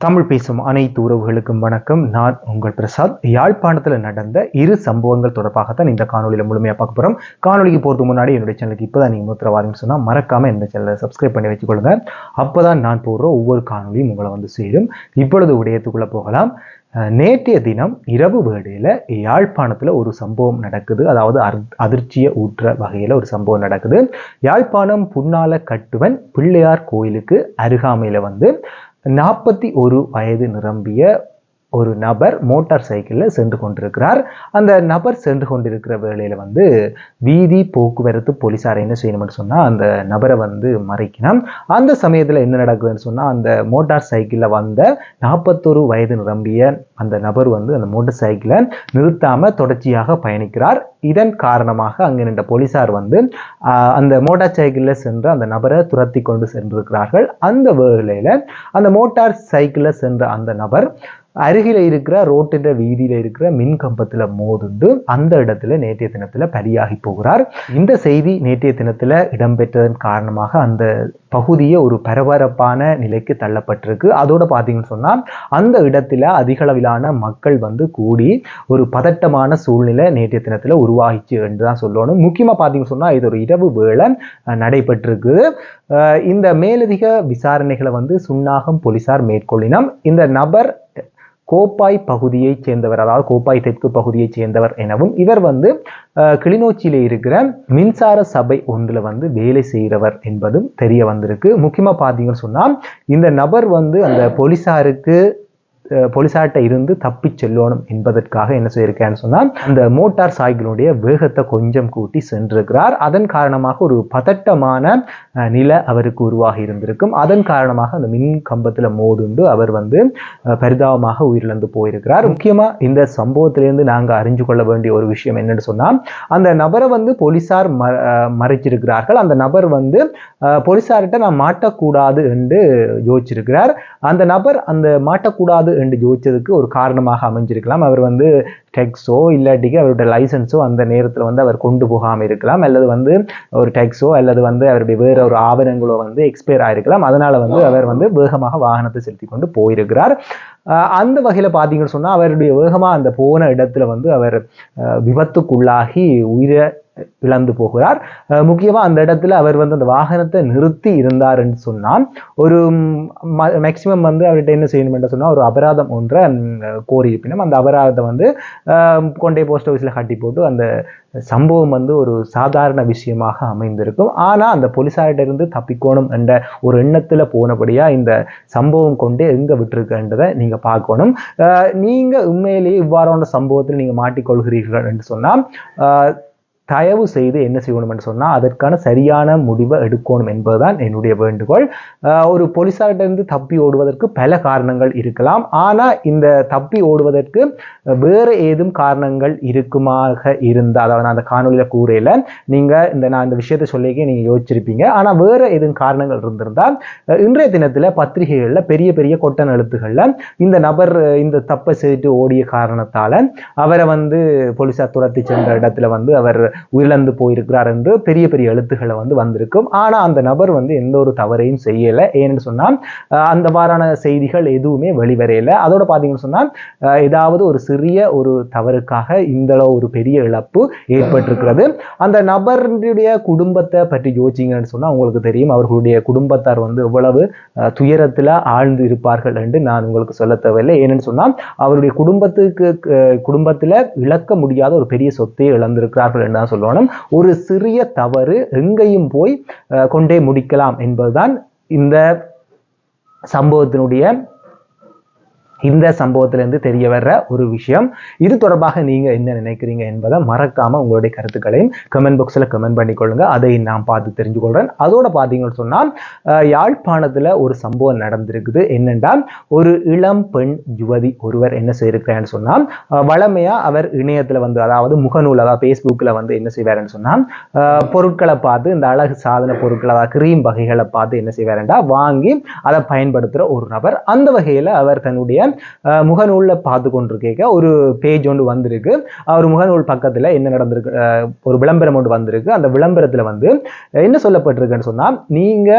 தமிழ் பேசும் அனைத்து உறவுகளுக்கும் வணக்கம். நான் உங்கள் பிரசாத். யாழ்ப்பாணத்தில் நடந்த இரு சம்பவங்கள் தொடர்பாகத்தான் இந்த காணொலியில் முழுமையாக பார்க்க போகிறோம் காணொலிக்கு போகிறதுக்கு முன்னாடி என்னுடைய சேனலுக்கு இப்போ தான் நீங்கள் முத்திரவாதம் சொன்னால் மறக்காமல் இந்த சேனலை சப்ஸ்கிரைப் பண்ணி வச்சுக்கொள்ளுங்க. அப்போ தான் நான் போடுற ஒவ்வொரு காணொலியும் உங்களை வந்து சேரும். இப்பொழுது உடையத்துக்குள்ளே போகலாம். நேற்றைய தினம் இரவு வேளையில் யாழ்ப்பாணத்தில் ஒரு சம்பவம் நடக்குது. அதாவது அர்- அதிர்ச்சியை ஊற்ற வகையில் ஒரு சம்பவம் நடக்குது. யாழ்ப்பாணம் புன்னால கட்டுவன் பிள்ளையார் கோயிலுக்கு அருகாமையில் வந்து நாற்பத்தி ஒரு வயது நிரம்பிய ஒரு நபர் மோட்டார் சைக்கிளில் சென்று கொண்டிருக்கிறார். அந்த நபர் சென்று கொண்டிருக்கிற வேளையில் வந்து வீதி போக்குவரத்து போலீஸார் என்ன செய்யணும்னு சொன்னால் அந்த நபரை வந்து மறைக்கணும். அந்த சமயத்தில் என்ன நடக்குதுன்னு சொன்னால் அந்த மோட்டார் சைக்கிளில் வந்த நாற்பத்தொரு வயது நிரம்பிய அந்த நபர் வந்து அந்த மோட்டார் சைக்கிளை நிறுத்தாமல் தொடர்ச்சியாக பயணிக்கிறார். இதன் காரணமாக அங்கே நின்ற போலீசார் வந்து அந்த மோட்டார் சைக்கிளில் சென்று அந்த நபரை துரத்தி கொண்டு சென்றிருக்கிறார்கள். அந்த வேளையில் அந்த மோட்டார் சைக்கிளில் சென்ற அந்த நபர் அருகில் இருக்கிற ரோட்டுன்ற வீதியில இருக்கிற மின் கம்பத்தில் மோதுண்டு அந்த இடத்துல நேற்றைய தினத்துல பலியாகி போகிறார். இந்த செய்தி நேற்றைய தினத்துல இடம்பெற்றதன் காரணமாக அந்த பகுதியே ஒரு பரபரப்பான நிலைக்கு தள்ளப்பட்டிருக்கு. அதோட பார்த்தீங்கன்னு சொன்னால் அந்த இடத்துல அதிகளவிலான மக்கள் வந்து கூடி ஒரு பதட்டமான சூழ்நிலை நேற்றைய தினத்துல உருவாகிச்சு என்று தான் சொல்லணும். முக்கியமாக பார்த்தீங்கன்னு சொன்னால் இது ஒரு இரவு வேளை அஹ், நடைபெற்றிருக்கு. இந்த மேலதிக விசாரணைகளை வந்து சுன்னாகம் போலீசார் மேற்கொள்ளினம். இந்த நபர் கோப்பாய் பகுதியைச் சேர்ந்தவர் அதாவது கோப்பாய் தெற்கு பகுதியைச் சேர்ந்தவர் எனவும் இவர் வந்து கிளிநொச்சியில் இருக்கிற மின்சார சபை ஒன்றில் வந்து வேலை செய்கிறவர் என்பதும் தெரிய வந்திருக்கு. முக்கியமாக பார்த்தீங்கன்னு சொன்னால் இந்த நபர் வந்து அந்த போலீசாருக்கு போலீசார்கிட்ட இருந்து தப்பிச் செல்லணும் என்பதற்காக என்ன செய்யிருக்கேன்னு சொன்னால் அந்த மோட்டார் சைக்கிளுடைய வேகத்தை கொஞ்சம் கூட்டி சென்றிருக்கிறார். அதன் காரணமாக ஒரு பதட்டமான நிலை அவருக்கு உருவாகி இருந்திருக்கும். அதன் காரணமாக அந்த மின் கம்பத்தில் மோதுண்டு அவர் வந்து பரிதாபமாக உயிரிழந்து போயிருக்கிறார். முக்கியமாக இந்த சம்பவத்திலிருந்து நாங்கள் அறிஞ்சு கொள்ள வேண்டிய ஒரு விஷயம் என்னன்னு சொன்னால் அந்த நபரை வந்து போலீசார் ம மறைச்சிருக்கிறார்கள். அந்த நபர் வந்து போலீசார்கிட்ட நான் மாட்டக்கூடாது என்று யோசிச்சிருக்கிறார். அந்த நபர் அந்த மாட்டக்கூடாது என்று யோசிச்சதுக்கு ஒரு காரணமாக அமைஞ்சிருக்கலாம். அவர் வந்து டெக்ஸோ இல்லாட்டிக்கு அவருடைய லைசன்ஸோ அந்த நேரத்தில் வந்து அவர் கொண்டு போகாமல் இருக்கலாம். அல்லது வந்து ஒரு டெக்ஸோ அல்லது வந்து அவருடைய வேறு ஒரு ஆவணங்களோ வந்து எக்ஸ்பயர் ஆகிருக்கலாம் அதனால் வந்து அவர் வந்து வேகமாக வாகனத்தை செலுத்தி கொண்டு போயிருக்கிறார் அந்த வகையில் பார்த்தீங்கன்னு சொன்னால் அவருடைய வேகமாக அந்த போன இடத்துல வந்து அவர் விபத்துக்குள்ளாகி உயிரை இழந்து போகிறார். முக்கியமாக அந்த இடத்துல அவர் வந்து அந்த வாகனத்தை நிறுத்தி இருந்தாருன்னு சொன்னால் ஒரு மேக்சிமம் வந்து அவர்கிட்ட என்ன செய்யணும் என்று சொன்னால் ஒரு அபராதம் ஒன்றை ம், கோரியிருப்பினும் அந்த அபராதத்தை வந்து கொண்டே போஸ்ட் ஆஃபீஸில் கட்டி போட்டு அந்த சம்பவம் வந்து ஒரு சாதாரண விஷயமாக அமைந்திருக்கும். ஆனால் அந்த போலீஸார்கிட்ட இருந்து தப்பிக்கணும் என்ற ஒரு எண்ணத்தில் போனபடியாக இந்த சம்பவம் கொண்டு எங்கே விட்டுருக்குன்றதை நீங்கள் பார்க்கணும். அஹ், நீங்க உண்மையிலேயே இவ்வாறான சம்பவத்தில் நீங்கள் மாட்டிக்கொள்கிறீர்கள் என்று சொன்னால் அஹ், தயவு செய்து என்ன செய்யணும் என்று சொன்னால் அதற்கான சரியான முடிவை எடுக்கணும் என்பதுதான் என்னுடைய வேண்டுகோள். ஒரு போலீஸார்கிட்டருந்து தப்பி ஓடுவதற்கு பல காரணங்கள் இருக்கலாம். ஆனால் இந்த தப்பி ஓடுவதற்கு வேறு ஏதும் காரணங்கள் இருக்குமாக இருந்தால் அதாவது நான் அந்த காணொலியில் கூறையில் நீங்கள் இந்த நான் இந்த விஷயத்தை சொல்லிக்கே நீங்கள் யோசிச்சிருப்பீங்க. ஆனால் வேறு ஏதும் காரணங்கள் இருந்திருந்தால் இன்றைய தினத்தில் பத்திரிகைகளில் பெரிய பெரிய கொட்டன் எழுத்துக்களில் இந்த நபர் இந்த தப்பை செய்துட்டு ஓடிய காரணத்தால் அவரை வந்து போலீஸார் துரத்தி சென்ற இடத்துல வந்து அவர் உயிரிழந்து போயிருக்கிறார் என்று பெரிய பெரிய எழுத்துக்களை வந்து வந்திருக்கும். ஆனால் அந்த நபர் வந்து எந்த ஒரு தவறையும் செய்யலை. ஏன்னு சொன்னால் அந்த வாரான செய்திகள் எதுவுமே வெளிவரையலை அதோட பார்த்தீங்கன்னு சொன்னால் ஏதாவது ஒரு சிறிய ஒரு தவறுக்காக இந்தளவு ஒரு பெரிய இழப்பு ஏற்பட்டிருக்கிறது. அந்த நபருடைய குடும்பத்தை பற்றி யோசிச்சிங்கன்னு சொன்னால் உங்களுக்கு தெரியும். அவர்களுடைய குடும்பத்தார் வந்து எவ்வளவு அஹ், துயரத்தில் ஆழ்ந்து இருப்பார்கள் என்று நான் உங்களுக்கு சொல்ல தேவையில்லை. ஏன்னு சொன்னால் அவருடைய குடும்பத்துக்கு குடும்பத்தில் இழக்க முடியாத ஒரு பெரிய சொத்தையை இழந்திருக்கிறார்கள் என்று சொல்லணும் ஒரு சிறிய தவறு எங்கேயும் போய் கொண்டே முடிக்கலாம் என்பதுதான் இந்த சம்பவத்தினுடைய இந்த சம்பவத்திலேருந்து தெரிய வர்ற ஒரு விஷயம். இது தொடர்பாக நீங்கள் என்ன நினைக்கிறீங்க என்பதை மறக்காமல் உங்களுடைய கருத்துக்களையும் கமெண்ட் பாக்ஸில் கமெண்ட் பண்ணிக்கொள்ளுங்க. அதை நான் பார்த்து தெரிஞ்சுக்கொள்கிறேன் அதோட பார்த்தீங்கன்னு சொன்னால் யாழ்ப்பாணத்தில் ஒரு சம்பவம் நடந்திருக்குது. என்னென்றால் ஒரு இளம் பெண் யுவதி ஒருவர் என்ன செய்யிருக்கிறான்னு சொன்னால் வளமையாக வழமையா அவர் இணையத்தில் வந்து அதாவது முகநூல் அதாவது ஃபேஸ்புக்கில் வந்து என்ன செய்வாருன்னு சொன்னால் பொருட்களை பார்த்து இந்த அழகு சாதன பொருட்கள் அதாவது கிரீம் வகைகளை பார்த்து என்ன செய்வாருன்றா வாங்கி அதை பயன்படுத்துகிற ஒரு நபர். அந்த வகையில் அவர் தன்னுடைய முகநூலில் பார்த்து கொண்டிருக்கேக்க ஒரு பேஜ் ஒன்று வந்திருக்கு. ஒரு முகநூல் பக்கத்துல என்ன நடந்திருக்கு ஒரு விளம்பரம் ஒன்று வந்திருக்கு. அந்த விளம்பரத்துல வந்து என்ன சொல்லப்பட்டிருக்குன்னு சொன்னா நீங்க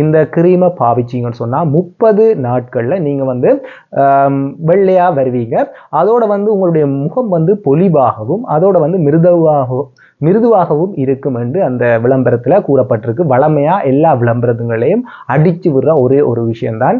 இந்த கிரீமை பாவிச்சீங்கன்னு சொன்னா முப்பது நாட்கள்ல நீங்க வந்து வெள்ளையாக வெள்ளையா வருவீங்க. அதோட வந்து உங்களுடைய முகம் வந்து பொலிவாகவும் அதோட வந்து மிருதுவாகவும் மிருதுவாகவும் இருக்கும் என்று அந்த விளம்பரத்துல கூறப்பட்டிருக்கு. வளமையா எல்லா விளம்பரங்களையும் அடிச்சு விடுற ஒரே ஒரு விஷயம்தான்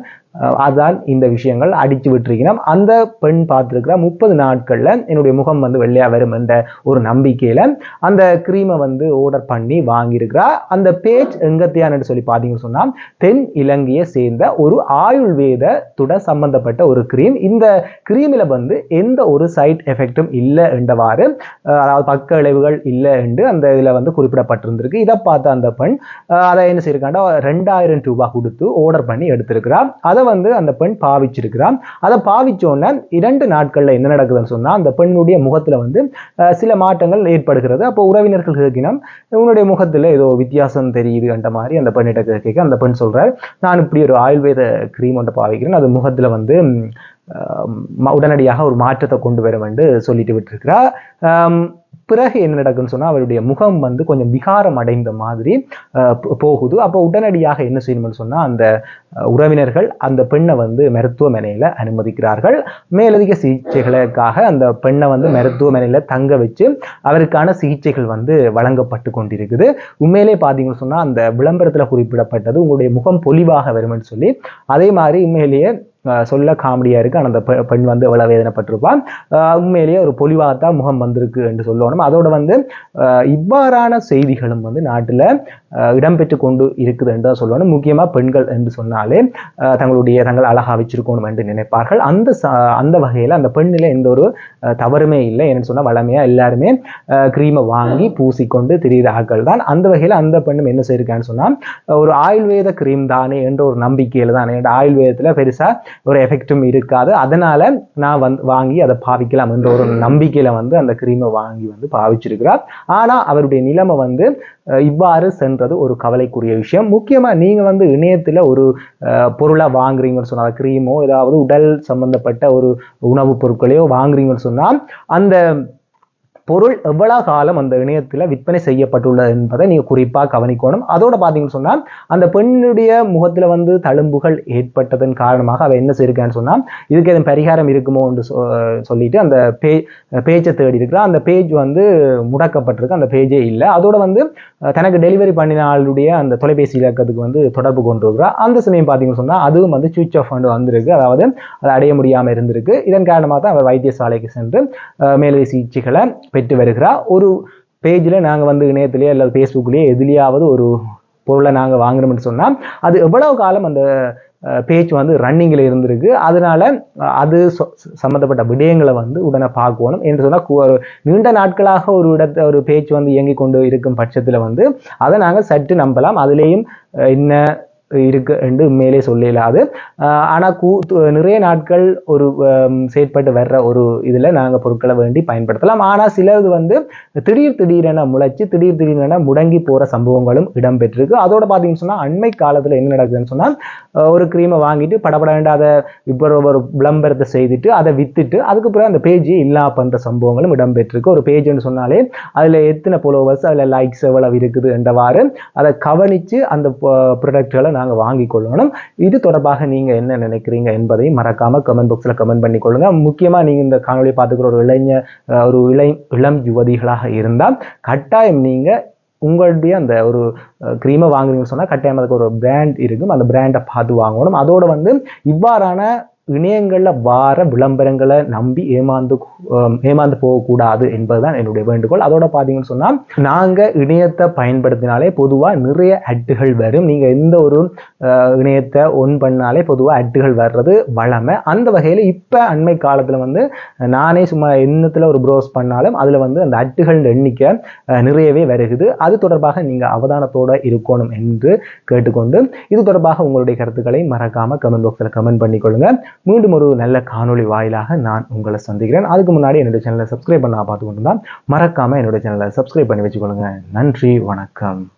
அதான் இந்த விஷயங்கள் அடிச்சு விட்டுருக்கணும் அந்த பெண் பார்த்துருக்கிற முப்பது நாட்களில் என்னுடைய முகம் வந்து வெள்ளையாக வரும் என்ற ஒரு நம்பிக்கையில் அந்த க்ரீமை வந்து ஆர்டர் பண்ணி வாங்கியிருக்கிறா. அந்த பேஜ் எங்கத்தையான்னு சொல்லி பார்த்தீங்கன்னு சொன்னால் தென் இலங்கையை சேர்ந்த ஒரு ஆயுள்வேதத்துடன் சம்பந்தப்பட்ட ஒரு க்ரீம் இந்த க்ரீமில் வந்து எந்த ஒரு சைட் எஃபெக்டும் இல்லை என்றவாறு அதாவது பக்க விளைவுகள் இல்லை என்று அந்த இதில் வந்து குறிப்பிடப்பட்டிருந்திருக்கு. இதை பார்த்த அந்த பெண் அதை என்ன செய்யிருக்காண்டா ரெண்டாயிரம் ரூபாய் கொடுத்து ஆர்டர் பண்ணி எடுத்திருக்கிறா. அதை வந்து அந்த பெண் பாவிச்சிருக்கிறான். அதை பாவிச்சோன்னே இரண்டு நாட்களில் என்ன நடக்குதுன்னு சொன்னால் அந்த பெண்ணுடைய முகத்துல வந்து சில மாற்றங்கள் ஏற்படுகிறது. அப்போ உறவினர்கள் கேட்கினோம் உன்னுடைய முகத்துல ஏதோ வித்தியாசம் தெரியுது என்ற மாதிரி அந்த பெண்ணிட்ட கேட்க அந்த பெண் சொல்கிறார் நான் இப்படி ஒரு ஆயுர்வேத க்ரீம் ஒன்று பாவிக்கிறேன். அது முகத்துல வந்து ஆஹ், உடனடியாக ஒரு மாற்றத்தை கொண்டு வரும் என்று சொல்லிட்டு விட்டுருக்கிறா. பிறகு என்ன நடக்குன்னு சொன்னால் அவருடைய முகம் வந்து கொஞ்சம் விகாரம் அடைந்த மாதிரி போகுது. அப்போ உடனடியாக என்ன செய்யணும்னு சொன்னால் அந்த உறவினர்கள் அந்த பெண்ணை வந்து மருத்துவமனையில் அனுமதிக்கிறார்கள். மேலதிக சிகிச்சைகளுக்காக அந்த பெண்ணை வந்து மருத்துவமனையில் தங்க வச்சு அவருக்கான சிகிச்சைகள் வந்து வழங்கப்பட்டு கொண்டிருக்குது. உண்மையிலே பார்த்தீங்கன்னு சொன்னால் அந்த விளம்பரத்தில் குறிப்பிடப்பட்டது உங்களுடைய முகம் பொலிவாக வரும்னு சொல்லி அதே மாதிரி உண்மையிலேயே சொல்ல காமெடியா இருக்கு. ஆனால் அந்த பெண் வந்து எவ்வளவு வேதனைப்பட்டிருப்பான் உண்மையிலேயே ஒரு பொலிவாகத்தான் முகம் வந்திருக்கு என்று சொல்லணும். அதோட வந்து இவ்வாறான செய்திகளும் வந்து நாட்டுல இடம்பெற்று கொண்டு இருக்குது என்று தான் சொல்லணும். முக்கியமா பெண்கள் என்று சொன்னாலே தங்களுடைய தங்கள் அழகா வச்சிருக்கணும் என்று நினைப்பார்கள். அந்த ச- அந்த வகையில அந்த பெண்ணில எந்த ஒரு தவறுமே இல்லை. என்னன்னு சொன்னா வளமையா எல்லாருமே க்ரீமை வாங்கி பூசிக்கொண்டு திரிகிற ஆட்கள் தான். அந்த வகையில அந்த பெண்ணும் என்ன செய்யிருக்கான்னு சொன்னா ஒரு ஆயுர்வேத கிரீம் தானே என்ற ஒரு நம்பிக்கையில தான் என்ற ஆயுர்வேதத்துல பெருசா ஒரு எஃபெக்டும் இருக்காது. அதனால நான் வந்து வாங்கி அதை பாவிக்கலாம் என்ற ஒரு நம்பிக்கையில வந்து அந்த கிரீமை வாங்கி வந்து பாவிச்சிருக்கிறார். ஆனா அவருடைய நிலைமை வந்து இவ்வாறு சென்றது ஒரு கவலைக்குரிய விஷயம். முக்கியமா நீங்க வந்து இணையத்துல ஒரு அஹ், பொருளை வாங்குறீங்கன்னு சொன்னா கிரீமோ ஏதாவது உடல் சம்பந்தப்பட்ட ஒரு உணவுப் பொருட்களையோ வாங்குறீங்கன்னு சொன்னா அந்த பொருள் எவ்வளவு காலம் அந்த இணையத்தில் விற்பனை செய்யப்பட்டுள்ளது என்பதை நீங்கள் குறிப்பாக கவனிக்கணும். அதோட பார்த்தீங்கன்னு சொன்னால் அந்த பெண்ணுடைய முகத்தில் வந்து தழும்புகள் ஏற்பட்டதன் காரணமாக அவள் என்ன செய்யிருக்கான்னு சொன்னால் இதுக்கு எதுவும் பரிகாரம் இருக்குமோ என்று சொ- சொல்லிட்டு அந்த பே பேஜை தேடி இருக்கிறா. அந்த பேஜ் வந்து முடக்கப்பட்டிருக்கு அந்த பேஜே இல்லை. அதோட வந்து தனக்கு டெலிவரி பண்ணின ஆளுடைய அந்த தொலைபேசி இலக்கத்துக்கு வந்து தொடர்பு கொண்டு இருக்கிறா. அந்த சமயம் பார்த்தீங்கன்னு சொன்னால் அதுவும் வந்து சுவிச் ஆஃப் வந்து வந்திருக்கு. அதாவது அதை அடைய முடியாமல் இருந்திருக்கு. இதன் காரணமாக தான் அவர் வைத்தியசாலைக்கு சென்று அஹ், மேலதிக சிகிச்சைகளை பெற்று வருகிறா. ஒரு பேஜில் நாங்கள் வந்து இணையத்திலேயே அல்லது ஃபேஸ்புக்லேயே எதுலேயாவது ஒரு பொருளை நாங்கள் வாங்குறோம்னு சொன்னால் அது எவ்வளவு காலம் அந்த பேஜ் வந்து ரன்னிங்கில் இருந்திருக்கு. அதனால் அது சம்மந்தப்பட்ட விடயங்களை வந்து உடனே பார்க்கணும் என்று சொன்னால் நீண்ட நாட்களாக ஒரு இடத்த ஒரு பேஜ் வந்து இயங்கி கொண்டு இருக்கும் பட்சத்தில் வந்து அதை நாங்கள் சற்று நம்பலாம். அதுலேயும் என்ன இருக்கு என்று உண்மையிலே சொல்லலாது ஆனால் கூ நிறைய நாட்கள் ஒரு செயற்பட்டு வர்ற ஒரு இதில் நாங்கள் பொருட்களை வேண்டி பயன்படுத்தலாம். ஆனால் சிலது வந்து திடீர் திடீரென முளைச்சு திடீர் திடீரென முடங்கி போகிற சம்பவங்களும் இடம்பெற்றிருக்கு. அதோட பார்த்தீங்கன்னு சொன்னால் அண்மை காலத்தில் என்ன நடக்குதுன்னு சொன்னால் ஒரு க்ரீமை வாங்கிட்டு படப்பட வேண்டாத இப்போ ஒரு விளம்பரத்தை செய்துட்டு அதை விற்றுட்டு அதுக்கு பிறகு அந்த பேஜ் இல்லா பண்ணுற சம்பவங்களும் இடம்பெற்றிருக்கு. ஒரு பேஜ்னு சொன்னாலே அதில் எத்தனை ஃபாலோவர்ஸ் அதில் லைக்ஸ் எவ்வளவு இருக்குது என்றவாறு அதை கவனித்து அந்த ப்ரொடக்ட்களை நாங்கள் வாங்கி கொள்ளணும். இது தொடர்பாக நீங்கள் என்ன நினைக்கிறீங்க என்பதை மறக்காம கமெண்ட் பாக்ஸில் கமெண்ட் பண்ணி கொள்ளுங்க. முக்கியமாக நீங்கள் இந்த காணொலியை பார்த்துக்கிற ஒரு இளைஞ ஒரு இளை இளம் யுவதிகளாக இருந்தால் கட்டாயம் நீங்கள் உங்களுடைய அந்த ஒரு க்ரீமை வாங்குறீங்கன்னு சொன்னால் கட்டாயம் அதுக்கு ஒரு பிராண்ட் இருக்கும். அந்த பிராண்டை பார்த்து வாங்கணும். அதோட வந்து இவ்வாறான இணையங்களில் வார விளம்பரங்களை நம்பி ஏமாந்து ஏமாந்து போகக்கூடாது என்பதுதான் என்னுடைய வேண்டுகோள். அதோட பார்த்தீங்கன்னு சொன்னால் நாங்கள் இணையத்தை பயன்படுத்தினாலே பொதுவாக நிறைய அட்டுகள் வரும். நீங்கள் எந்த ஒரு இணையத்தை ஒன் பண்ணாலே பொதுவாக அட்டுகள் வர்றது வளமை அந்த வகையில் இப்போ அண்மை காலத்தில் வந்து நானே சும்மா எண்ணத்தில் ஒரு ப்ரோஸ் பண்ணாலும் அதில் வந்து அந்த அட்டுகள் எண்ணிக்கை நிறையவே வருகுது. அது தொடர்பாக நீங்கள் அவதானத்தோடு இருக்கணும் என்று கேட்டுக்கொண்டு இது தொடர்பாக உங்களுடைய கருத்துக்களை மறக்காமல் கமெண்ட் பாக்ஸில் கமெண்ட் பண்ணிக்கொள்ளுங்கள் மீண்டும் ஒரு நல்ல காணொளி வாயிலாக நான் உங்களை சந்திக்கிறேன். அதுக்கு முன்னாடி என்னுடைய சேனலை சப்ஸ்கிரைப் பண்ண பார்த்து கொண்டு தான் மறக்காம என்னுடைய சேனலை சப்ஸ்கிரைப் பண்ணி வச்சுக்கொள்ளுங்க. நன்றி வணக்கம்.